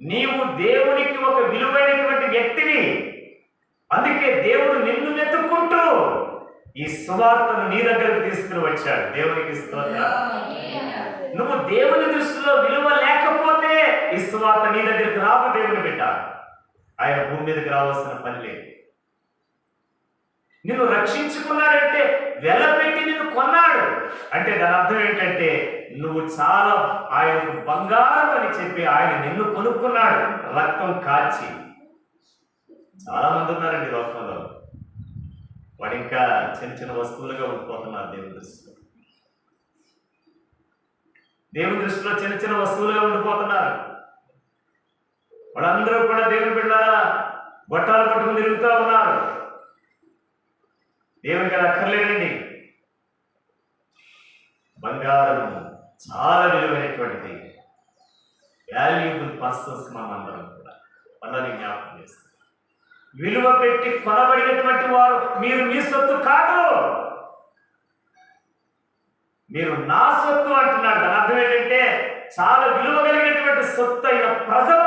నీవు దేవునికి ఒక విలువైనటువంటి వ్యక్తివి. అందుకే దేవుడు నిన్ను వెతుక్కుంటూ ఈ సువార్తను నీ దగ్గరకు తీసుకుని వచ్చాడు. దేవునికి స్తోత్రం. నువ్వు దేవుని దృష్టిలో విలువ లేకపోతే ఈ సువార్త నీ దగ్గరికి రాదు దేవుని బిడ్డ? ఆయన భూమి మీదకి రావాల్సిన పని లేదు. నిన్ను రక్షించుకున్నాడంటే వెలపెట్టి నిన్ను కొన్నాడు. అంటే దాని అర్థం ఏంటంటే నువ్వు చాలా ఆయనకు బంగారం అని చెప్పి ఆయన నిన్ను కొనుక్కున్నాడు. రక్తం కాచి చాలా మంది ఉన్నారండి లోకంలో. వాడు ఇంకా చిన్న చిన్న వస్తువులుగా ఉండిపోతున్నారు దేవుని దృష్టిలో. దేవుని దృష్టిలో చిన్న చిన్న వస్తువులుగా ఉండిపోతున్నారు. వాళ్ళందరూ కూడా దేవుని బిడ్డారా గొట్టాలు పట్టుకుని తిరుగుతూ ఉన్నారు. దేవునికి అది అక్కర్లేదండి. బంగారము చాలా విలువైనటువంటిది. వాల్యూబుల్ పర్సన్స్ మనందరం కూడా. వాళ్ళని జ్ఞాపకం చేస్తారు విలువ పెట్టి కొనబడినటువంటి వారు మీరు మీ సొత్తు కాదు. మీరు నా సొత్తు అంటున్నాడు. దాని అర్థం ఏంటంటే చాలా విలువ కలిగినటువంటి సొత్తు అయిన ప్రజలు